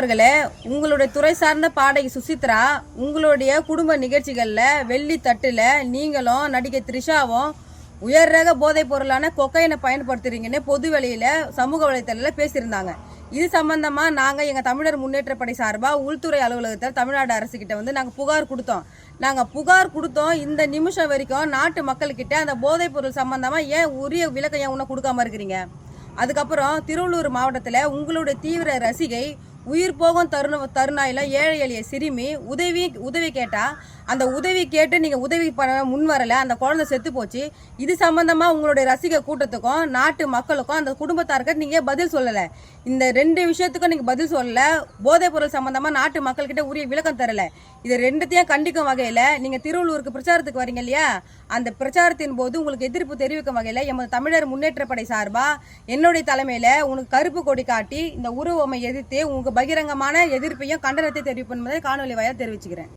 மாணவர்களே உங்களுடைய துறை சார்ந்த பாடகி சுசித்ரா உங்களுடைய குடும்ப நிகழ்ச்சிகளில் வெள்ளி தட்டில் நீங்களும் நடிகை த்ரிஷாவும் உயர் ரக போதைப் பொருளான கொக்கையினை பயன்படுத்துறீங்கன்னு பொது வெளியில் சமூக வலைத்தளத்தில் பேசியிருந்தாங்க. இது சம்பந்தமாக நாங்கள் எங்கள் தமிழர் முன்னேற்ற படை சார்பாக உள்துறை அலுவலகத்தில் தமிழ்நாடு அரசுக்கிட்ட வந்து நாங்கள் புகார் கொடுத்தோம். நாங்கள் புகார் கொடுத்தோம். இந்த நிமிஷம் வரைக்கும் நாட்டு மக்கள்கிட்ட அந்த போதைப் பொருள் சம்பந்தமாக ஏன் உரிய விளக்கம் ஏன் இன்னும் கொடுக்காம இருக்கிறீங்க? அதுக்கப்புறம் திருவள்ளூர் மாவட்டத்தில் உங்களுடைய தீவிர ரசிகை உயிர் போகும் தருண தருணாயில் ஏழை எளிய சிறுமி உதவி உதவி கேட்டால் அந்த உதவி கேட்டு நீங்கள் உதவி பண்ண முன் வரல அந்த குழந்தை செத்து போச்சு. இது சம்பந்தமாக உங்களுடைய ரசிக கூட்டத்துக்கும் நாட்டு மக்களுக்கும் அந்த குடும்பத்தாருக்கு நீங்கள் பதில் சொல்லலை. இந்த ரெண்டு விஷயத்துக்கும் நீங்கள் பதில் சொல்லலை. போதைப் பொருள் சம்பந்தமாக நாட்டு மக்கள்கிட்ட உரிய விளக்கம் தரல. இது ரெண்டுத்தையும் கண்டிக்கும் வகையில் நீங்கள் திருவள்ளூருக்கு பிரச்சாரத்துக்கு வரீங்க இல்லையா? அந்த பிரச்சாரத்தின் போது உங்களுக்கு எதிர்ப்பு தெரிவிக்கும் வகையில் எமது தமிழர் முன்னேற்ற படை சார்பாக என்னுடைய தலைமையில் உனக்கு கருப்பு கொடி காட்டி இந்த உருவமை எதிர்த்து உங்களுக்கு பகிரங்கமான எதிர்ப்பையும் கண்டனத்தை தெரிவிப்பது காணொலி வாயிலாக தெரிவிச்சுக்கிறேன்.